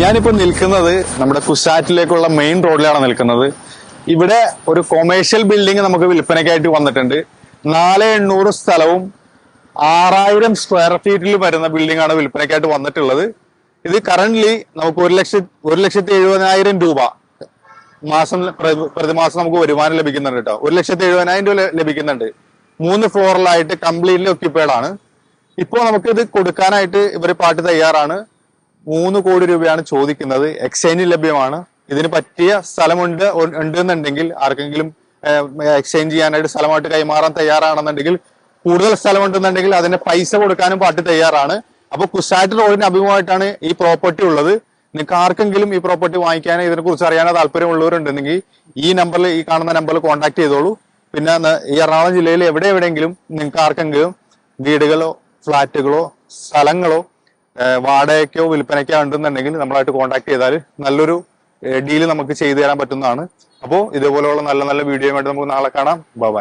ഞാനിപ്പോ നിൽക്കുന്നത് നമ്മുടെ കുസാറ്റിലേക്കുള്ള മെയിൻ റോഡിലാണ് നിൽക്കുന്നത്. ഇവിടെ ഒരു കൊമേഴ്ഷ്യൽ ബിൽഡിംഗ് നമുക്ക് വിൽപ്പനയ്ക്കായിട്ട് വന്നിട്ടുണ്ട്. നാല് എണ്ണൂറ് സ്ഥലവും ആറായിരം സ്ക്വയർ ഫീറ്റിൽ വരുന്ന ബിൽഡിംഗ് ആണ് വിൽപ്പനയ്ക്കായിട്ട് വന്നിട്ടുള്ളത്. ഇത് കറന്റ്ലി നമുക്ക് ഒരു ലക്ഷ ഒരു ലക്ഷത്തി എഴുപതിനായിരം രൂപ മാസം പ്രതിമാസം നമുക്ക് വരുമാനം ലഭിക്കുന്നുണ്ട് കേട്ടോ. ഒരു ലക്ഷത്തി എഴുപതിനായിരം രൂപ ലഭിക്കുന്നുണ്ട്. മൂന്ന് ഫ്ലോറിലായിട്ട് കംപ്ലീറ്റ്ലി ഒക്യുപ്പൈഡ് ആണ്. ഇപ്പോൾ നമുക്ക് ഇത് കൊടുക്കാനായിട്ട് ഇവർ പാട്ട് തയ്യാറാണ്. മൂന്ന് കോടി രൂപയാണ് ചോദിക്കുന്നത്. എക്സ്ചേഞ്ച് ലഭ്യമാണ്. ഇതിന് പറ്റിയ സ്ഥലമുണ്ട് ഉണ്ട് ഉണ്ടെന്നുണ്ടെങ്കിൽ ആർക്കെങ്കിലും എക്സ്ചേഞ്ച് ചെയ്യാനായിട്ട് സ്ഥലമായിട്ട് കൈമാറാൻ തയ്യാറാണെന്നുണ്ടെങ്കിൽ കൂടുതൽ സ്ഥലമുണ്ടെന്നുണ്ടെങ്കിൽ അതിന്റെ പൈസ കൊടുക്കാനും പാർട്ടി തയ്യാറാണ്. അപ്പൊ കുസാറ്റ് റോഡിന് അഭിമുഖമായിട്ടാണ് ഈ പ്രോപ്പർട്ടി ഉള്ളത്. നിങ്ങൾക്ക് ആർക്കെങ്കിലും ഈ പ്രോപ്പർട്ടി വാങ്ങിക്കാനോ ഇതിനെക്കുറിച്ച് അറിയാനോ താല്പര്യമുള്ളവരുണ്ടെങ്കിൽ ഈ നമ്പറിൽ ഈ കാണുന്ന നമ്പറിൽ കോൺടാക്ട് ചെയ്തോളൂ. പിന്നെ ഈ എറണാകുളം ജില്ലയിൽ എവിടെ എവിടെയെങ്കിലും നിങ്ങൾക്ക് ആർക്കെങ്കിലും വീടുകളോ ഫ്ലാറ്റുകളോ സ്ഥലങ്ങളോ വാടകയ്ക്കോ വിൽപ്പനയ്ക്കോ ഉണ്ടെന്നുണ്ടെങ്കിൽ നമ്മളായിട്ട് കോൺടാക്ട് ചെയ്താൽ നല്ലൊരു ഡീൽ നമുക്ക് ചെയ്തു തരാൻ പറ്റുന്നതാണ്. അപ്പോൾ ഇതേപോലെയുള്ള നല്ല നല്ല വീഡിയോയുമായിട്ട് നമുക്ക് നാളെ കാണാം. ബൈ